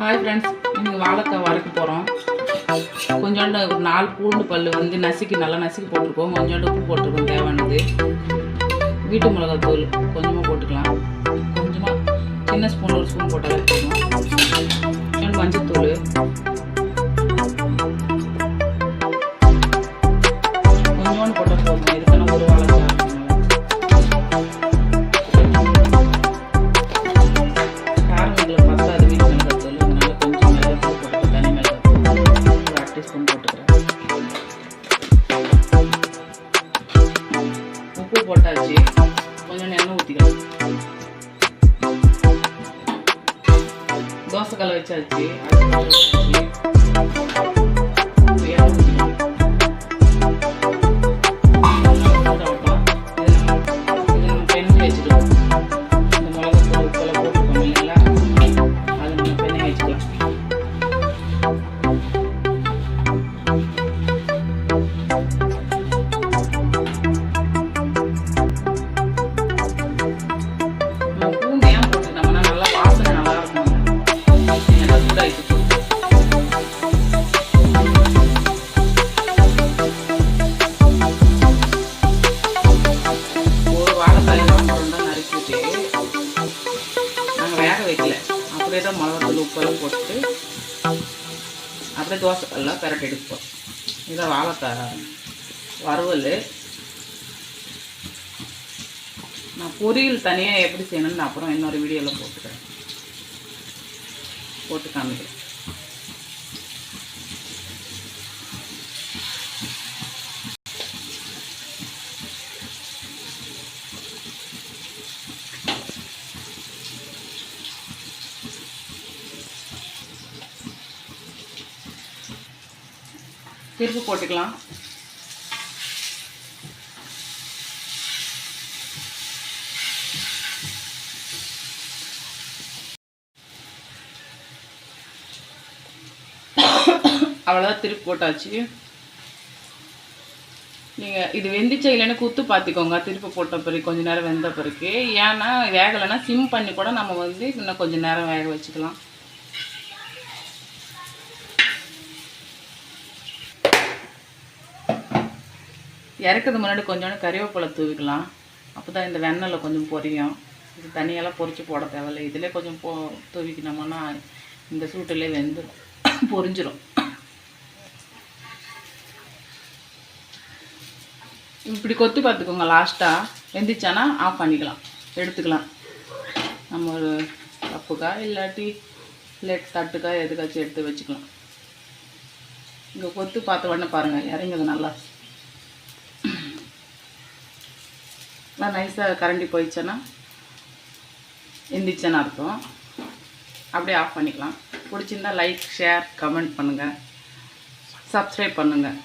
Hi friends இன்னைக்கு வாழைக்காய் வறுக்க போகிறோம் கொஞ்சோண்டு ஒரு நாலு பூண்டு பல் வந்து நசுக்கி நல்லா நசுக்கி போட்டிருக்கோம். கொஞ்சோண்டு உப்பு போட்டிருக்கோம் தேவையானது. வீட்டு மிளகாய் தூள் கொஞ்சமாக போட்டுக்கலாம். கொஞ்சமாக சின்ன ஸ்பூன் ஒரு ஸ்பூன் போட்டால் போதும். மஞ்சத்தூள். உப்பு போட்டாச்சு. கொஞ்சம் எண்ணெய் ஊற்றிக்கலாம் தோசைக்கல்லை வச்சாச்சு. அது எண்ணெய் ஊற்றிக்கலாம் வேக வைக்கல. அப்படியே தான் மிளகாத்தூள் உப்பெல்லாம் போட்டு அப்படியே தோசை எல்லாம் பெரட்டி எடுப்போம் இதான் வாழைக்காய் வறுவல். நான் பொரியல் தனியாக எப்படி செய்யணும்னு அப்புறம் இன்னொரு வீடியோவில் போட்டுக்கிறேன். போட்டு காமிக்கிறேன். திருப்பு போட்டுக்கலாம். அவ்வளோதான் திருப்பி போட்டாச்சு. நீங்கள் இது வெந்துச்சா இல்லைன்னு குத்து பார்த்துக்கோங்க திருப்பி போட்ட பிறகு கொஞ்ச நேரம் வெந்த பிறகு. ஏன்னா வேகலைன்னா சிம் பண்ணி கூட நம்ம வந்து இன்னும் கொஞ்சம் நேரம் வேக வச்சுக்கலாம். இறக்குறது முன்னாடி கொஞ்சோண்டு கறிவேப்பிலை தூவிக்கலாம். அப்போ தான் இந்த வெண்ணெயில் கொஞ்சம் பொரியும். இது தனியெல்லாம் பொறிச்சு போட தேவையில்ல. இதிலே கொஞ்சம் போ தூவிக்கணுமோனா இந்த சூட்டிலே வெந்துடும் பொரிஞ்சிடும் இப்படி கொத்து பார்த்துக்கோங்க லாஸ்ட்டாக வெந்துச்சானா ஆஃப் பண்ணிக்கலாம். எடுத்துக்கலாம். நம்ம ஒரு கப்புக்கா இல்லாட்டி பிளேட் தட்டுக்கா எதுக்காச்சும் எடுத்து வச்சுக்கலாம். இங்கே கொத்து பார்த்த உடனே பாருங்கள் இறங்குது நல்லா. நல்லா நைஸாக கரண்டி போயிடுச்சேன்னா எந்திரிச்சேன்னு அர்த்தம். அப்படியே ஆஃப் பண்ணிக்கலாம். பிடிச்சிருந்தா லைக் ஷேர் கமெண்ட் பண்ணுங்கள் சப்ஸ்கிரைப் பண்ணுங்கள்